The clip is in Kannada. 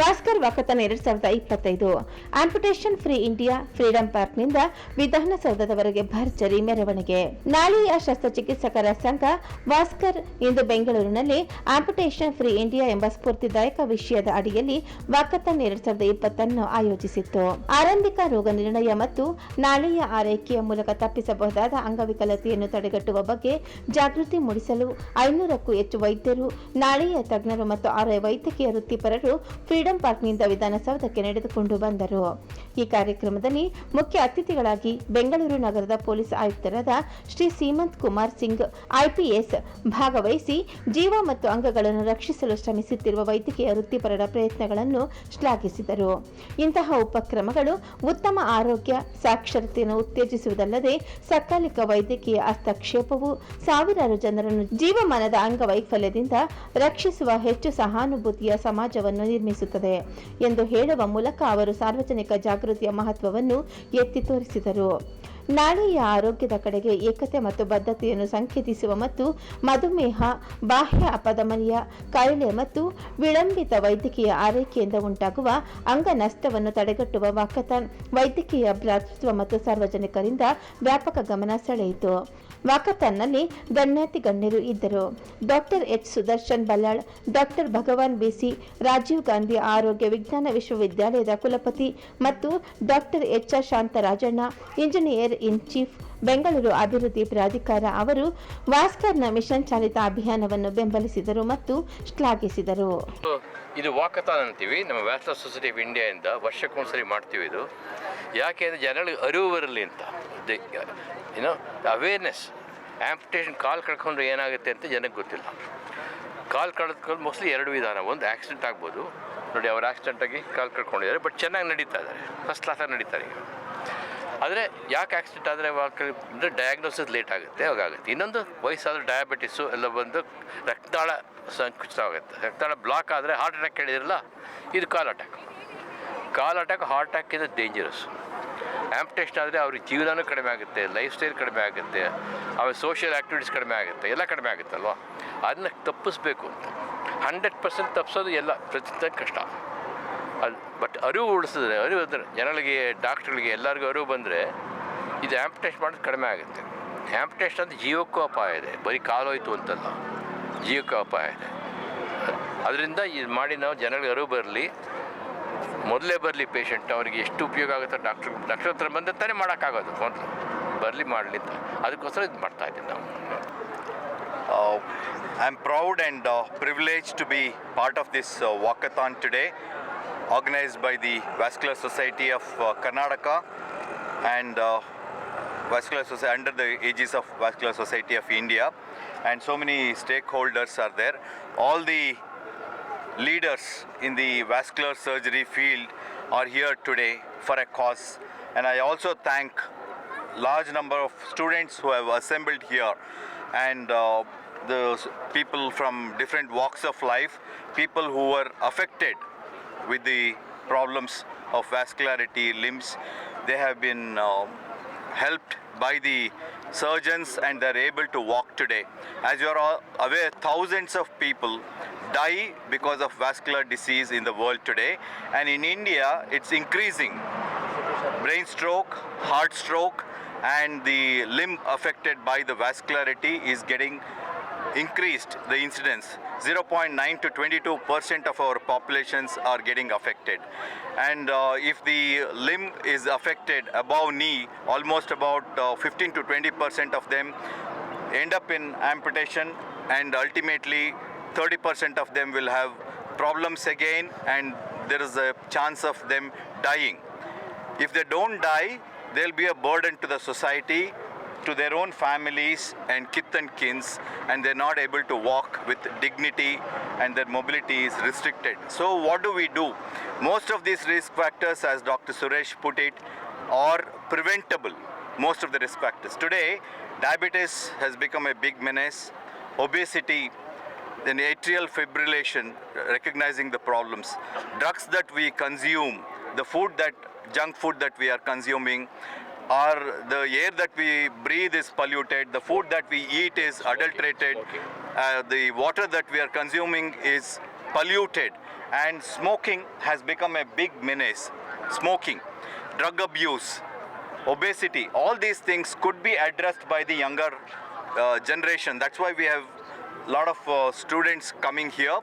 ಭಾಸ್ಕರ್ ವಾಕಥಾನ್ ಎರಡ್ ಸಾವಿರದ ಇಪ್ಪತ್ತೈದು. ಆಂಪುಟೇಷನ್ ಫ್ರೀ ಇಂಡಿಯಾ ಫ್ರೀಡಂ ಪಾರ್ಕ್ನಿಂದ ವಿಧಾನಸೌಧದವರೆಗೆ ಭರ್ಜರಿ ಮೆರವಣಿಗೆ. ನಾಳೆಯ ಶಸ್ತ್ರಚಿಕಿತ್ಸಕರ ಸಂಘ ವಾಸ್ಕರ್ ಇಂದು ಬೆಂಗಳೂರಿನಲ್ಲಿ ಆಂಪುಟೇಷನ್ ಫ್ರೀ ಇಂಡಿಯಾ ಎಂಬ ಸ್ಫೂರ್ತಿದಾಯಕ ವಿಷಯದ ಅಡಿಯಲ್ಲಿ ವಾಕತನ್ ಎರಡ್ ಸಾವಿರದ ಇಪ್ಪತ್ತನ್ನು ಆಯೋಜಿಸಿತ್ತು. ಆರಂಭಿಕ ರೋಗ ನಿರ್ಣಯ ಮತ್ತು ನಾಳೆಯ ಆರೈಕೆಯ ಮೂಲಕ ತಪ್ಪಿಸಬಹುದಾದ ಅಂಗವಿಕಲತೆಯನ್ನು ತಡೆಗಟ್ಟುವ ಬಗ್ಗೆ ಜಾಗೃತಿ ಮೂಡಿಸಲು ಐನೂರಕ್ಕೂ ಹೆಚ್ಚು ವೈದ್ಯರು, ನಾಳೆಯ ತಜ್ಞರು ಮತ್ತು ಆರೈ ವೈದ್ಯಕೀಯ ವೃತ್ತಿಪರರು ಫ್ರೀಡಂ ಪಾರ್ಕ್ನಿಂದ ವಿಧಾನಸೌಧಕ್ಕೆ ನಡೆದುಕೊಂಡು ಬಂದರು. ಈ ಕಾರ್ಯಕ್ರಮದಲ್ಲಿ ಮುಖ್ಯ ಅತಿಥಿಗಳಾಗಿ ಬೆಂಗಳೂರು ನಗರದ ಪೊಲೀಸ್ ಆಯುಕ್ತರಾದ ಶ್ರೀ ಸೀಮಂತ್ ಕುಮಾರ್ ಸಿಂಗ್, ಐಪಿಎಸ್ ಭಾಗವಹಿಸಿ ಜೀವ ಮತ್ತು ಅಂಗಗಳನ್ನು ರಕ್ಷಿಸಲು ಶ್ರಮಿಸುತ್ತಿರುವ ವೈದ್ಯಕೀಯ ವೃತ್ತಿಪರರ ಪ್ರಯತ್ನಗಳನ್ನು ಶ್ಲಾಘಿಸಿದರು. ಇಂತಹ ಉಪಕ್ರಮಗಳು ಉತ್ತಮ ಆರೋಗ್ಯ, ಸಾಕ್ಷರತೆಯನ್ನು ಉತ್ತೇಜಿಸುವುದಲ್ಲದೆ ಸಕಾಲಿಕ ವೈದ್ಯಕೀಯ ಹಸ್ತಕ್ಷೇಪವು ಸಾವಿರಾರು ಜನರನ್ನು ಜೀವಮಾನದ ಅಂಗವೈಫಲ್ಯದಿಂದ ರಕ್ಷಿಸುವ ಹೆಚ್ಚು ಸಹಾನುಭೂತಿಯ ಸಮಾಜವನ್ನು ನಿರ್ಮಿಸುತ್ತದೆ ಎಂದು ಹೇಳುವ ಮೂಲಕ ಅವರು ಸಾರ್ವಜನಿಕ ಜಾಗೃತಿಯ ಮಹತ್ವವನ್ನು ಎತ್ತಿ ತೋರಿಸಿದರು. ನಾಳೆಯ ಆರೋಗ್ಯದ ಕಡೆಗೆ ಏಕತೆ ಮತ್ತು ಬದ್ಧತೆಯನ್ನು ಸಂಕೇತಿಸುವ ಮತ್ತು ಮಧುಮೇಹ, ಬಾಹ್ಯ ಅಪಧಮನಿಯ ಕಾಯಿಲೆ ಮತ್ತು ವಿಳಂಬಿತ ವೈದ್ಯಕೀಯ ಆರೈಕೆಯಿಂದ ಉಂಟಾಗುವ ಅಂಗ ನಷ್ಟವನ್ನು ತಡೆಗಟ್ಟುವ ವಾಕಥಾನ್ ವೈದ್ಯಕೀಯ ಭ್ರಾತೃತ್ವ ಮತ್ತು ಸಾರ್ವಜನಿಕರಿಂದ ವ್ಯಾಪಕ ಗಮನ ಸೆಳೆಯಿತು. ವಾಕಥಾನ್ನಲ್ಲಿ ಗಣ್ಯಾತಿ ಗಣ್ಯರು ಇದ್ದರು. Doctor H. Sudarshan Ballal, doctor Bhagwan BC Rajiv Gandhi ಆರೋಗ್ಯ ವಿಜ್ಞಾನ ವಿಶ್ವವಿದ್ಯಾಲಯದ ಕುಲಪತಿ ಮತ್ತು doctor H. R. Shantharajanna, engineer in chief, Bengaluru ಅಭಿವೃದ್ಧಿ ಪ್ರಾಧಿಕಾರ ಅವರು ವಾಸ್ಕರ್ನ ಮಿಷನ್ ಚಾಲಿತ ಅಭಿಯಾನವನ್ನು ಬೆಂಬಲಿಸಿದರು ಮತ್ತು ಶ್ಲಾಘಿಸಿದರು. ಇದು ವಾಕಥಾನ್ ಅಂತೀವಿ. ನಮ್ಮ ವ್ಯಾಸ್ಲರ್ ಸೊಸೈಟಿ ಆಫ್ ಇಂಡಿಯಾಯಿಂದ ವರ್ಷಕ್ಕೊಂದ್ಸರಿ ಮಾಡ್ತೀವಿ ಇದು. ಯಾಕೆ ಅಂದರೆ ಜನಗಳಿಗೆ ಅರಿವು ಬರಲಿ ಅಂತ. ಏನೋ ಅವೇರ್ನೆಸ್ ಆ್ಯಂಪ್ಟೇಷನ್ ಕಾಲು ಕಳ್ಕೊಂಡ್ರೆ ಏನಾಗುತ್ತೆ ಅಂತ ಜನಕ್ಕೆ ಗೊತ್ತಿಲ್ಲ. ಕಾಲು ಕಳೆದ್ಕೊಂಡು ಮೋಸ್ಟ್ಲಿ ಎರಡು ವಿಧಾನ, ಒಂದು ಆಕ್ಸಿಡೆಂಟ್ ಆಗ್ಬೋದು. ನೋಡಿ, ಅವ್ರು ಆಕ್ಸಿಡೆಂಟಾಗಿ ಕಾಲು ಕಳ್ಕೊಂಡಿದ್ದಾರೆ ಬಟ್ ಚೆನ್ನಾಗಿ ನಡೀತಾ ಇದ್ದಾರೆ ಫಸ್ಟ್ ಕ್ಲಾಸಾಗಿ ನಡೀತಾರೆ ಈಗ. ಆದರೆ ಯಾಕೆ ಆಕ್ಸಿಡೆಂಟ್ ಆದರೆ ಅಂದರೆ ಡಯಾಗ್ನೋಸಿಸ್ ಲೇಟ್ ಆಗುತ್ತೆ ಅವಾಗುತ್ತೆ ಇನ್ನೊಂದು ವಯಸ್ಸಾದರೂ ಡಯಾಬಿಟಿಸು ಎಲ್ಲ ಬಂದು ರಕ್ತಾಳ ಸಂಕುಚಿತ ಆಗುತ್ತೆ ರಕ್ತಾಳ ಬ್ಲಾಕ್ ಆದರೆ ಹಾರ್ಟ್ ಅಟ್ಯಾಕ್ ಹೇಳಿದಿರಲ್ಲ, ಇದು ಕಾಲ್ ಅಟ್ಯಾಕ್ ಕಾಲ್ ಅಟ್ಯಾಕ್ ಹಾರ್ಟ್ ಅಟ್ಯಾಕ್ ಇದು ಡೇಂಜರಸ್ ಆ್ಯಂಪ್ಟೇಷನ್ ಆದರೆ ಅವ್ರಿಗೆ ಜೀವನವೂ ಕಡಿಮೆ ಆಗುತ್ತೆ ಲೈಫ್ ಸ್ಟೈಲ್ ಕಡಿಮೆ ಆಗುತ್ತೆ ಅವ್ರ ಸೋಷಿಯಲ್ ಆ್ಯಕ್ಟಿವಿಟೀಸ್ ಕಡಿಮೆ ಆಗುತ್ತೆ, ಎಲ್ಲ ಕಡಿಮೆ ಆಗುತ್ತಲ್ವ ಅದನ್ನ ತಪ್ಪಿಸ್ಬೇಕು ಅಂತ. ಹಂಡ್ರೆಡ್ ಪರ್ಸೆಂಟ್ ತಪ್ಪಿಸೋದು ಎಲ್ಲ ಪ್ರತಿ ಕಷ್ಟ. ಅದು ಬಟ್ ಅರಿವು ಉಳಿಸಿದ್ರೆ, ಅರಿವು ಅಂದರೆ ಜನಗಳಿಗೆ, ಡಾಕ್ಟ್ರ್ಗಳಿಗೆ ಎಲ್ಲರಿಗೂ ಅರಿವು ಬಂದರೆ ಇದು ಆ್ಯಂಪ್ಟೇಷನ್ ಮಾಡೋದು ಕಡಿಮೆ ಆಗುತ್ತೆ. ಆ್ಯಂಪ್ಟೇಷನ್ ಅಂದರೆ ಜೀವಕ್ಕೂ ಅಪಾಯ ಇದೆ. ಬರೀ ಕಾಲೋಯ್ತು ಅಂತಲ್ಲ. ಜೀವಕ್ಕೂ ಅಪಾಯ ಇದೆ. ಅದರಿಂದ ಇದು ಮಾಡಿ ನಾವು ಜನಗಳಿಗೆ ಅರಿವು ಬರಲಿ. ಮೊದಲೇ ಬರಲಿ ಪೇಷಂಟ್ ಅವರಿಗೆ ಎಷ್ಟು ಉಪಯೋಗ ಆಗುತ್ತೋ ಡಾಕ್ಟ್ರ್ ಡಾಕ್ಟ್ರ್ ಹತ್ರ ಬಂದ ತಾನೇ ಮಾಡೋಕ್ಕಾಗೋದು. ಮೊದಲು ಬರಲಿ ಮಾಡಲಿ ಅಂತ ಅದಕ್ಕೋಸ್ಕರ ಇದು ಮಾಡ್ತಾ ಇದ್ದೀವಿ ನಾವು. I am proud and privilege to be part of this this today organised by the by society of Karnataka and uh, Karnataka and the the aegis of Vascular Society of India, and so many stakeholders are there. All the leaders in the vascular surgery field are here today for a cause, and I also thank large number of students who have assembled here and uh, the people from different walks of life people who were affected with the problems of vascularity limbs. They have been uh, helped by the surgeons and they're able to walk today. As you are all aware thousands of people die because of vascular disease in the world today. And in india it's increasing. Brain stroke, heart stroke, and the limb affected by the vascularity is getting increased the incidence. 0.9 to 22 percent of our populations are getting affected. And uh, if the limb is affected above knee almost about uh, 15 to 20 percent of them end up in amputation and ultimately 30 percent of them will have problems again and there is a chance of them dying if they don't die, they'll be a burden to the society, to their own families and kith and kins, and they're not able to walk with dignity and their mobility is restricted. So, what do we do? Most of these risk factors, as Dr. Suresh put it, are preventable. Most of the risk factors. Today, diabetes has become a big menace, obesity, then atrial fibrillation, recognizing the problems, drugs that we consume, the food that junk food that we are consuming, or the air that we breathe is polluted, the food that we eat is adulterated, uh, the water that we are consuming is polluted, and smoking has become a big menace. Smoking, drug abuse, obesity, all these things could be addressed by the younger uh, generation. That's why we have lot of uh, students coming here.